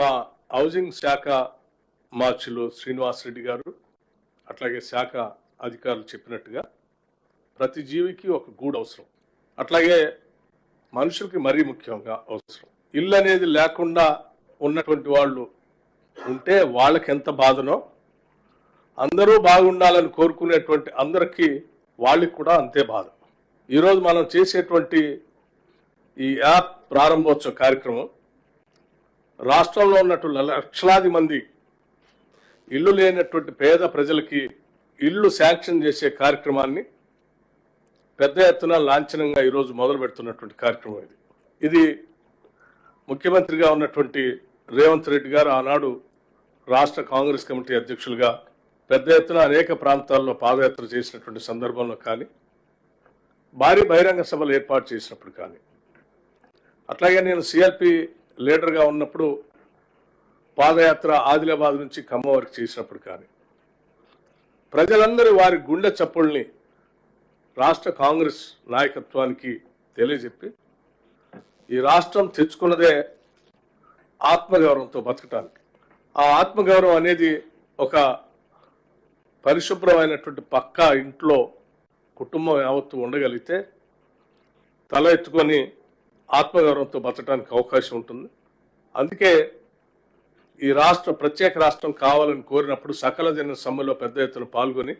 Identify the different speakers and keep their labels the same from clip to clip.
Speaker 1: మా హౌసింగ్ శాఖ మార్చిలో శ్రీనివాస్ రెడ్డి గారు అట్లాగే శాఖ అధికారులు చెప్పినట్టుగా ప్రతి జీవికి ఒక గూడు అవసరం. అట్లాగే మనుషులకి మరీ ముఖ్యంగా అవసరం. ఇల్లు అనేది లేకుండా ఉన్నటువంటి వాళ్ళు ఉంటే వాళ్ళకి ఎంత బాధనో అందరూ బాగుండాలని కోరుకునేటువంటి అందరికీ వాళ్ళకి కూడా అంతే బాధ. ఈరోజు మనం చేసేటువంటి ఈ యాప్ ప్రారంభోత్సవ కార్యక్రమం రాష్ట్రంలో ఉన్నటువంటి లక్షలాది మంది ఇల్లు లేనటువంటి పేద ప్రజలకి ఇల్లు శాంక్షన్ చేసే కార్యక్రమాన్ని పెద్ద ఎత్తున లాంఛనంగా ఈరోజు మొదలు పెడుతున్నటువంటి కార్యక్రమం ఇది. ఇది ముఖ్యమంత్రిగా ఉన్నటువంటి రేవంత్ రెడ్డి గారు ఆనాడు రాష్ట్ర కాంగ్రెస్ కమిటీ అధ్యక్షులుగా పెద్ద ఎత్తున అనేక ప్రాంతాల్లో పాదయాత్ర చేసినటువంటి సందర్భంలో కానీ భారీ బహిరంగ సభలు ఏర్పాటు చేసినప్పుడు కానీ అట్లాగే నేను సిఎల్పి లీడర్గా ఉన్నప్పుడు పాదయాత్ర ఆదిలాబాద్ నుంచి ఖమ్మం వరకు చేసినప్పుడు కానీ ప్రజలందరూ వారి గుండె చప్పుల్ని రాష్ట్ర కాంగ్రెస్ నాయకత్వానికి తెలియజెప్పి ఈ రాష్ట్రం తెచ్చుకున్నదే ఆత్మగౌరవంతో బతకటానికి. ఆ ఆత్మగౌరవం అనేది ఒక పరిశుభ్రమైనటువంటి పక్కా ఇంట్లో కుటుంబం యావత్తు ఉండగలిగితే తల ఎత్తుకొని ఆత్మగౌరవంతో బతకడానికి అవకాశం ఉంటుంది. అందుకే ఈ రాష్ట్ర ప్రత్యేక రాష్ట్రం కావాలని కోరినప్పుడు సకల జన సమ్మెలో పెద్ద ఎత్తున పాల్గొని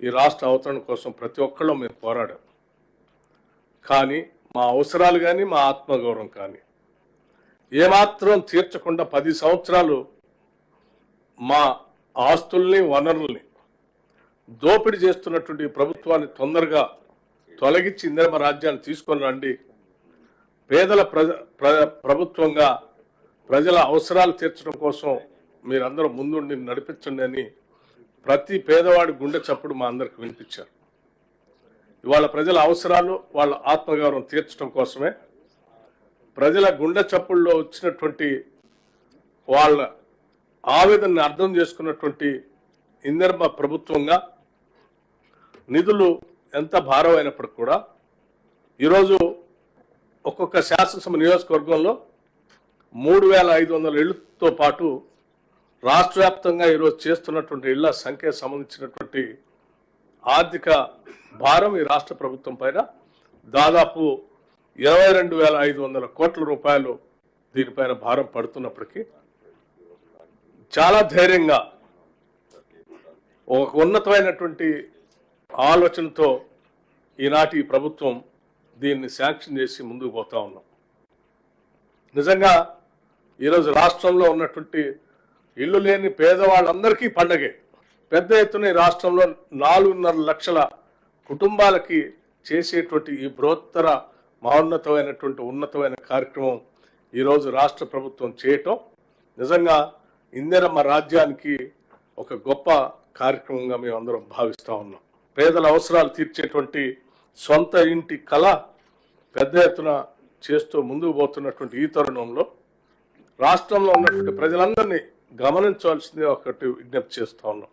Speaker 1: ఈ రాష్ట్ర అవతరణ కోసం ప్రతి ఒక్కళ్ళు మేము పోరాడాం. కానీ మా అవసరాలు కానీ మా ఆత్మగౌరవం కానీ ఏమాత్రం తీర్చకుండా పది సంవత్సరాలు మా ఆస్తుల్ని వనరుల్ని దోపిడీ చేస్తున్నటువంటి ప్రభుత్వాన్ని తొందరగా తొలగించి ఇందిరమ రాజ్యాన్ని తీసుకొని రండి. పేదల ప్రజ ప్ర- ప్రభుత్వంగా ప్రజల అవసరాలు తీర్చడం కోసం మీరందరూ ముందుండి నడిపించండి అని ప్రతి పేదవాడి గుండె చప్పుడు మా అందరికి వినిపించారు. ఇవాళ ప్రజల అవసరాలు వాళ్ళ ఆత్మగౌరవం తీర్చడం కోసమే ప్రజల గుండె చప్పుల్లో వచ్చినటువంటి వాళ్ళ ఆవేదనని అర్థం చేసుకున్నటువంటి ఇందర్మ ప్రభుత్వంగా నిధులు ఎంత భారమైనప్పటికి కూడా ఈరోజు ఒక్కొక్క శాసనసభ నియోజకవర్గంలో మూడు వేల ఐదు వందల ఇళ్ళతో పాటు రాష్ట్ర వ్యాప్తంగా ఈరోజు చేస్తున్నటువంటి ఇళ్ళ సంఖ్య సంబంధించినటువంటి ఆర్థిక భారం ఈ రాష్ట్ర ప్రభుత్వం పైన దాదాపు ఇరవై రెండు వేల ఐదు వందల కోట్ల రూపాయలు దీనిపైన భారం పడుతున్నప్పటికీ చాలా ధైర్యంగా ఒక ఉన్నతమైనటువంటి ఆలోచనతో ఈనాటి ప్రభుత్వం దీన్ని శాంక్షన్ చేసి ముందుకు పోతా ఉన్నాం. నిజంగా ఈరోజు రాష్ట్రంలో ఉన్నటువంటి ఇల్లు లేని పేదవాళ్ళందరికీ పండగే. పెద్ద ఎత్తున ఈ రాష్ట్రంలో నాలుగున్నర లక్షల కుటుంబాలకి చేసేటువంటి ఈ బృహత్తర మహోన్నతమైనటువంటి ఉన్నతమైన కార్యక్రమం ఈరోజు రాష్ట్ర ప్రభుత్వం చేయటం నిజంగా ఇందిరమ్మ రాజ్యానికి ఒక గొప్ప కార్యక్రమంగా మేము అందరం ఉన్నాం. పేదల అవసరాలు తీర్చేటువంటి సొంత ఇంటి కళ పెద్ద ఎత్తున చేస్తూ ముందుకు పోతున్నటువంటి ఈ తరుణంలో రాష్ట్రంలో ఉన్నటువంటి ప్రజలందరినీ గమనించవలసింది ఒకటి విజ్ఞప్తి చేస్తా ఉన్నాం.